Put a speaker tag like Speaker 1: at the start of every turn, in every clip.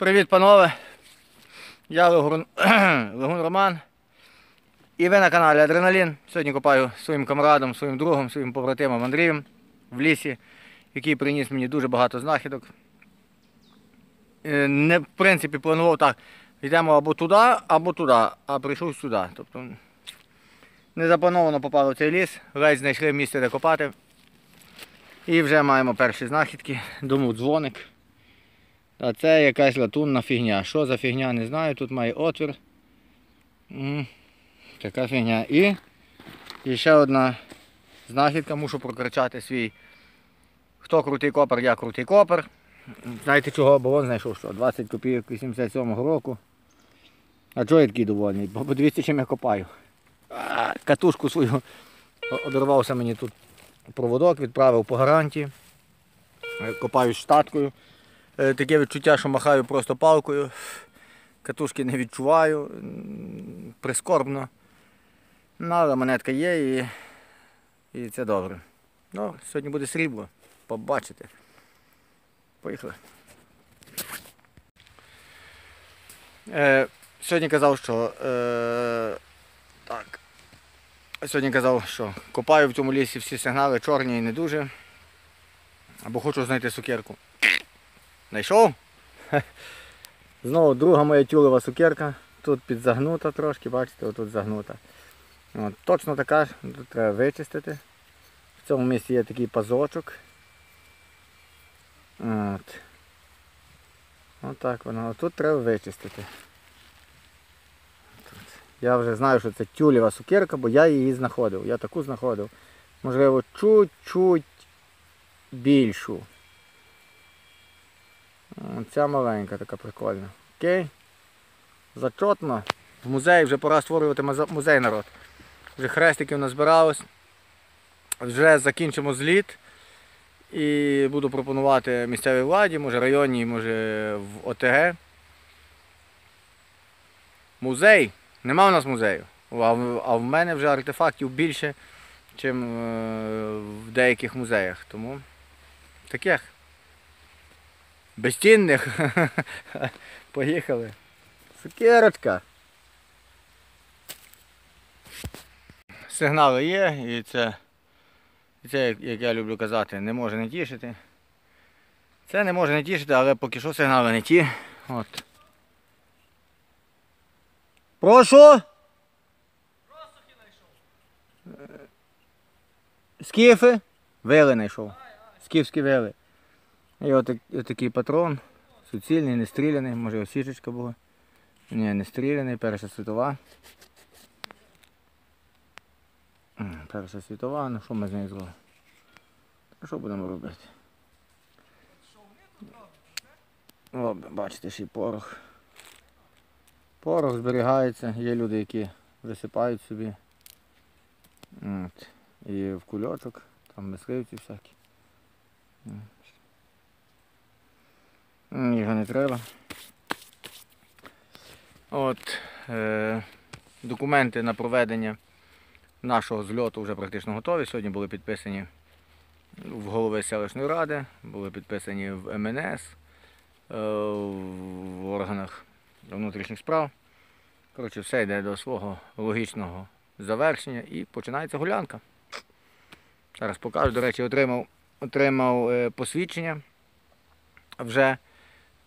Speaker 1: Привіт, панове! Я Легун, Роман. І ви на каналі Адреналін. Сьогодні копаю своїм камрадом, своїм другом, своїм побратимом Андрієм в лісі, який приніс мені дуже багато знахідок. Е, Не, в принципі, планував так. Йдемо або туди, або туди, а прийшов сюди. Тобто не заплановано попали в цей ліс, ледь знайшли місце, де копати. І вже маємо перші знахідки. Думав дзвоник. А це якась латунна фігня. Що за фігня, не знаю. Тут має отвір. Така фігня. І, ще одна знахідка, мушу прокричати свій. Хто крутий копер, я крутий копер. Знаєте чого, бо він знайшов що? 20 копійок 87-го року. А чого я такий довольний? Бо подивіться, чим я копаю. Катушку свою обірвався мені тут проводок, відправив по гарантії. Копаю штаткою. Е, Таке відчуття, що махаю просто палкою. Катушки не відчуваю. Прискорбно. Ну, але монетка є і, і це добре. Ну, сьогодні буде срібло. Побачите. Поїхали. Е, сьогодні казав, що. Е, так. Сьогодні казав, що копаю в цьому лісі всі сигнали чорні і не дуже. Або хочу знайти сукерку. Знайшов? Знову друга моя тюлева сукерка. Тут підзагнута трошки, бачите, отут загнута. От, точно така, ж, тут треба вичистити. В цьому місці є такий пазочок. От. Отак воно. Тут треба вичистити. Тут. Я вже знаю, що це тюлєва сукерка, бо я її знаходив. Я таку знаходив. Можливо, чуть-чуть більшу. Ця маленька така прикольна. Окей. Зачотно. В музеї вже пора створювати музей народ. Вже хрестиків назбиралось. Вже закінчимо зліт. І буду пропонувати місцевій владі, може районній, може в ОТГ. Музей. Нема у нас музею. А в мене вже артефактів більше, ніж в деяких музеях. Тому таких. Безцінних. Поїхали. Цукерочка. Сигнали є, і це, і це, як- як я люблю казати, не може не тішити. Це не може не тішити, але поки що сигнали не ті. От. Прошу? Е, Скіфи? Вили знайшов. Скіфські вили. І отак, отакий патрон. Суцільний, не стріляний, може осічечка була. Ні, не стріляний, перша світова. Перша світова, ну що ми з нею зробимо? Що будемо робити? О, бачите, ще й порох. Порох зберігається, є люди, які висипають собі. От. І в кульочок, там мисливці всякі. Його не треба. От, е, документи на проведення нашого зльоту вже практично готові. Сьогодні були підписані в голови селищної ради, були підписані в МНС, е, в органах внутрішніх справ. Коротше, все йде до свого логічного завершення і починається гулянка. Зараз покажу. До речі, отримав, отримав е, посвідчення вже.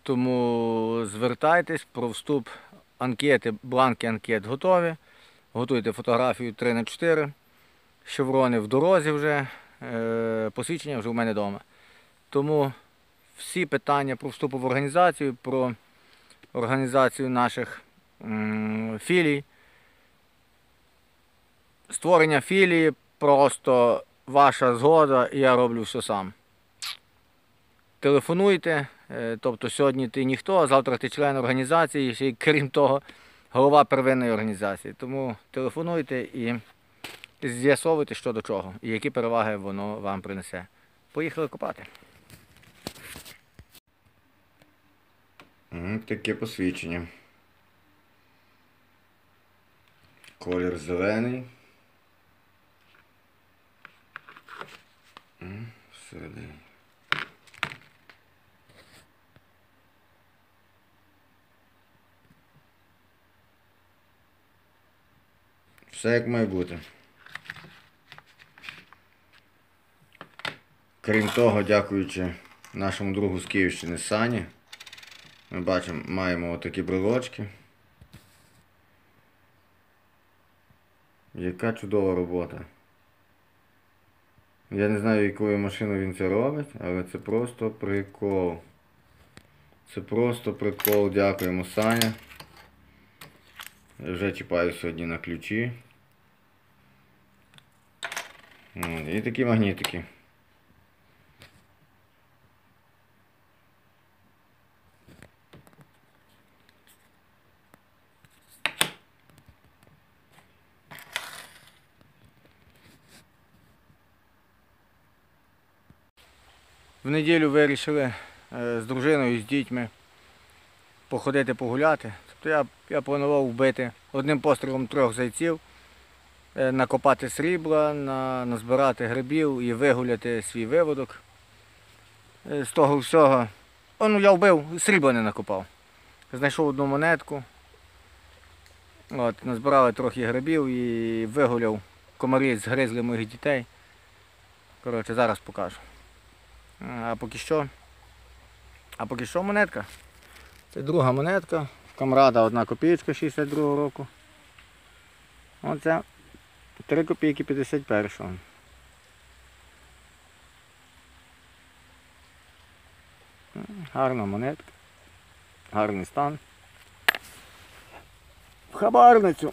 Speaker 1: Тому звертайтесь про вступ анкети, бланки анкет готові. Готуйте фотографію 3 на 4 Шеврони в дорозі вже, е, посвідчення вже у мене вдома. Тому всі питання про вступ в організацію, про організацію наших філій. Створення філії просто ваша згода, і я роблю все сам. Телефонуйте, тобто сьогодні ти ніхто, а завтра ти член організації, ще й крім того, голова первинної організації. Тому телефонуйте і з'ясовуйте, що до чого і які переваги воно вам принесе. Поїхали копати. Таке посвідчення. Колір зелений. Всередині. Все як має бути. Крім того, дякуючи нашому другу з Київщини Сані, ми бачимо, маємо отакі брелочки. Яка чудова робота. Я не знаю, якою машиною він це робить, але це просто прикол. Це просто прикол. Дякуємо, Саня. Я вже чіпаю сьогодні на ключі. От, І такі магнітики. В неділю вирішили е, з дружиною, з дітьми походити погуляти. Тобто я, я планував вбити одним пострілом трьох зайців, е, накопати срібла, на, назбирати грибів і вигуляти свій виводок. Е, З того всього. О, ну я вбив, срібла не накопав. Знайшов одну монетку. От, назбирали трохи грибів і вигуляв. Комарі згризли моїх дітей. Коротше, зараз покажу. А поки що. А поки що монетка. Це друга монетка. Камрада одна копійка 62 року. Оце 3 копійки 51-го. Гарна монетка. Гарний стан. В хабарницю.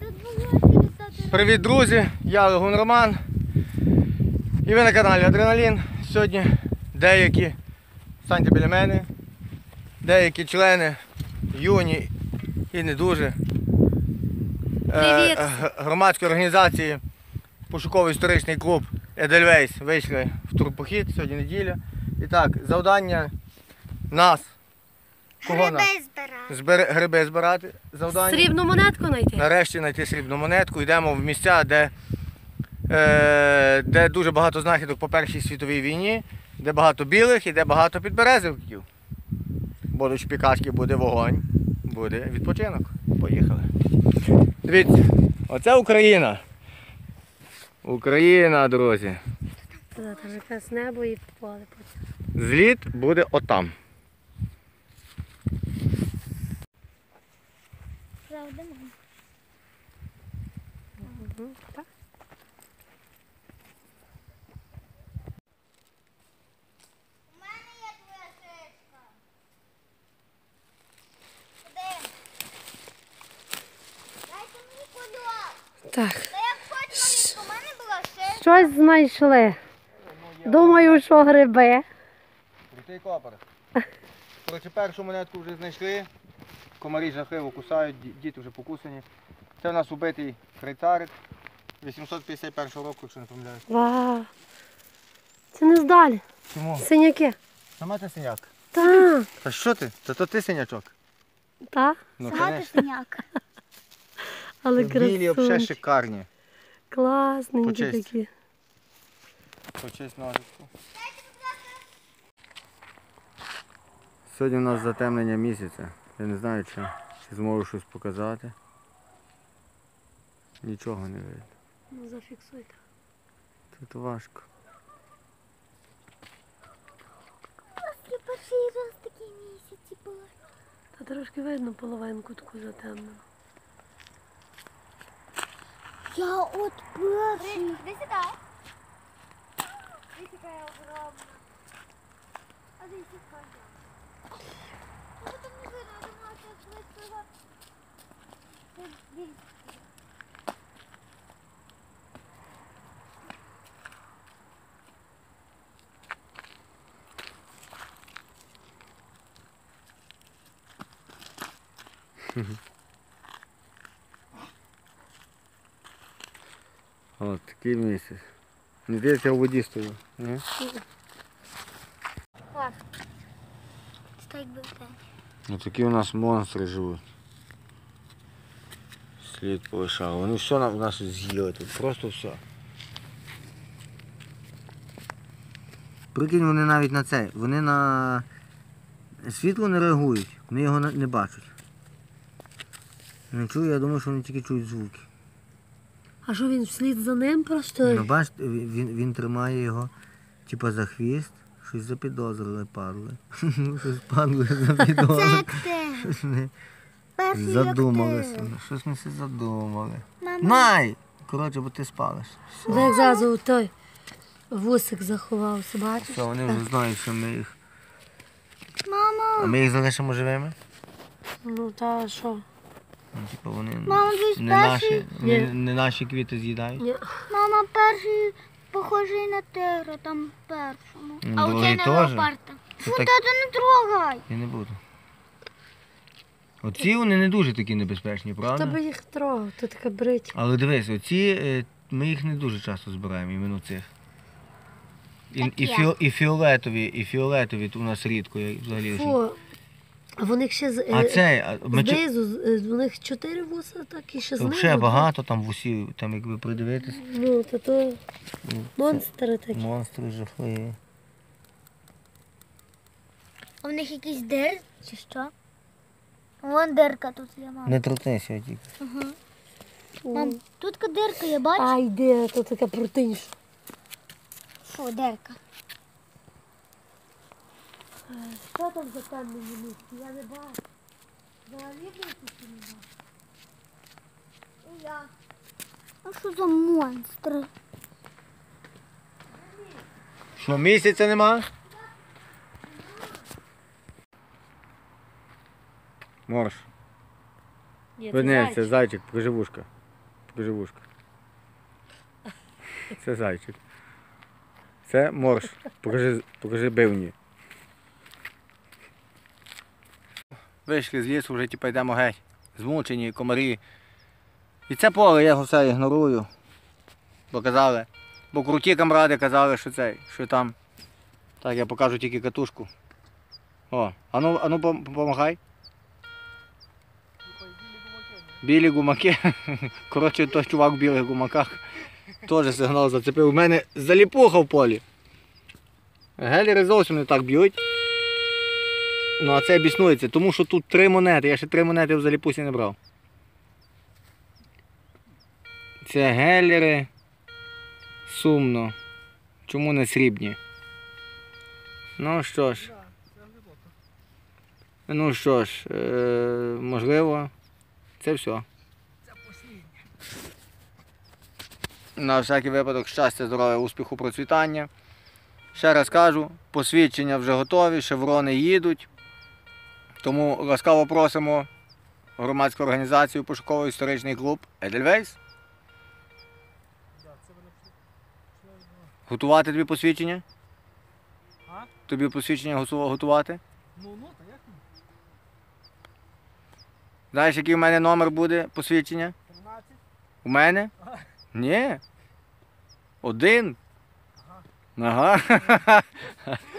Speaker 2: Тут було 50
Speaker 1: Привіт, друзі! Я Легун Роман. І ви на каналі Адреналін. Сьогодні деякі, станьте біля мене, деякі члени юні і не дуже е,
Speaker 2: Привіт.
Speaker 1: громадської організації пошуковий історичний клуб Едельвейс вийшли в турпохід, сьогодні неділя. І так, завдання нас. Кого нас?
Speaker 2: Гриби збирав.
Speaker 1: Збери, гриби збирати. Завдання.
Speaker 3: Срібну монетку знайти.
Speaker 1: Нарешті знайти срібну монетку. Йдемо в місця, де, е, де дуже багато знахідок по Першій світовій війні, де багато білих і де багато підберезовиків. Будуть шпікачки, буде вогонь, буде відпочинок. Поїхали. Дивіться, оце Україна. Україна, друзі.
Speaker 3: Там якесь небо і поле.
Speaker 1: Зліт буде отам.
Speaker 2: Правда,
Speaker 3: Так.
Speaker 2: У мене є твоя шишка. Куди? Дайте мені кульок.
Speaker 3: Так.
Speaker 2: Та я хочу шишку. У мене була шишка.
Speaker 3: Щось знайшли. Думаю, що гриби.
Speaker 1: Крутий копер. Коротше, першу монетку вже знайшли. Комарі жахливо кусають, діти вже покусані. Це в нас убитий крейцарик 851 року, якщо не помиляюсь.
Speaker 3: Вау. Це не здалі.
Speaker 1: Чому?
Speaker 3: Синяки.
Speaker 1: Сама ти синяк.
Speaker 3: Та,
Speaker 1: Та що ти? Та то ти синячок.
Speaker 3: та,
Speaker 1: Ну,
Speaker 2: Сама ти синяк.
Speaker 3: Але
Speaker 1: Білі взагалі
Speaker 3: красунчик.
Speaker 1: шикарні.
Speaker 3: Класненькі
Speaker 1: Почисть.
Speaker 3: такі.
Speaker 1: Почесть ножичку. Сьогодні у нас затемнення місяця. Я не знаю, чи, чи зможу щось показати. Нічого не видно.
Speaker 3: Ну, зафіксуйте.
Speaker 1: Тут важко.
Speaker 2: Перший раз такі місяці була.
Speaker 3: Та трошки видно половинку таку затемнену.
Speaker 2: Я от перший. Де сюди? Дивись, яка я огромна. А дивись, яка я. Ну, там не видно, я думала, що близько його. Це більше.
Speaker 1: От такий місяць. Не здається, я у воді стою. Ні?
Speaker 2: Те.
Speaker 1: Ну такі у нас монстри живуть. Слід полишав. Вони все у нас з'їли тут. Просто все. Прикинь, вони навіть на це. Вони на світло не реагують. Вони його не бачать. Не чую, я думаю, що вони тільки чують звуки.
Speaker 3: А що він вслід за ним просто?
Speaker 1: Ну, бачите, він, він, тримає його, типа за хвіст, щось запідозрили, падли. Щось падли запідозрили. Задумалися. Щось вони все задумали.
Speaker 2: Мама.
Speaker 1: Най! Коротше, бо ти спалиш.
Speaker 3: Де як зразу той вусик заховався, бачиш?
Speaker 1: Все, вони вже знають, що ми їх. А ми їх залишимо живими?
Speaker 3: Ну та що?
Speaker 1: Ну, типу, вони
Speaker 2: Мама, дивись,
Speaker 1: не
Speaker 2: перший.
Speaker 1: наші, не,
Speaker 3: Ні.
Speaker 1: не наші квіти з'їдають.
Speaker 3: Ні.
Speaker 2: Мама перший похожий на тигра, там першому.
Speaker 1: Ну,
Speaker 2: а у
Speaker 1: другий
Speaker 2: тебе на
Speaker 1: теж.
Speaker 2: леопарда. Фу,
Speaker 1: так-
Speaker 2: тато, не трогай.
Speaker 1: Я не буду. Оці вони не дуже такі небезпечні,
Speaker 3: Хто
Speaker 1: правда?
Speaker 3: би їх трогав? То така брить.
Speaker 1: Але дивись, оці е, ми їх не дуже часто збираємо, іменно цих. І,
Speaker 2: Так
Speaker 1: і, фіо, і фіолетові, і фіолетові у нас рідко я взагалі. лише.
Speaker 3: Фу. А в них ще з,
Speaker 1: А
Speaker 3: е,
Speaker 1: цей, а ми чи-
Speaker 3: знизу, з- е, в них чотири вуса, так і ще знизу.
Speaker 1: взагалі багато там вусів, там якби придивитись,
Speaker 3: Ну, то то
Speaker 1: Ну,
Speaker 3: монстри такі.
Speaker 1: монстри жахливі.
Speaker 2: А в них якийсь дир чи що? Вон дирка тут є, мама.
Speaker 1: Не торкнися тільки.
Speaker 2: Ага. Мам, тут ка дирка є, бачиш?
Speaker 3: Ай, де, то така протинша.
Speaker 2: Фу, дирка.
Speaker 3: Що там за темному місці? Я не бачу. Взагалі не бачу.
Speaker 2: І я. А що за монстри?
Speaker 1: Що, місяця нема? Морж.
Speaker 3: Ні, це зайчик.
Speaker 1: зайчик, покажи вушка. Покажи вушка. Це зайчик. Це морж. Покажи, покажи бивні. Вийшли з лісу, вже типу йдемо геть. Змучені, комарі. І це поле я його все ігнорую. Бо казали. Бо круті камради казали, що цей, що там. Так, я покажу тільки катушку. О, ану, ану пом- помагай. Білі гумаки. Коротше, той чувак в білих гумаках теж сигнал зацепив. У мене заліпуха в полі. Гелери зовсім не так б'ють. Ну а це біснується, тому що тут три монети. Я ще три монети в заліпусі не брав. Це гелери. Сумно. Чому не срібні? Ну що ж. Ну що ж, е, можливо, це все. На всякий випадок щастя, здоров'я, успіху, процвітання. Ще раз кажу, посвідчення вже готові, шеврони їдуть. Тому ласкаво просимо громадську організацію пошуково історичний клуб Едельвейс. Готувати тобі посвідчення?
Speaker 4: А?
Speaker 1: Тобі посвідчення готувати?
Speaker 4: Ну, ну, та як?
Speaker 1: Знаєш, який у мене номер буде посвідчення?
Speaker 4: 13?
Speaker 1: У мене?
Speaker 4: Ага.
Speaker 1: Ні. Один. Ага. Ага.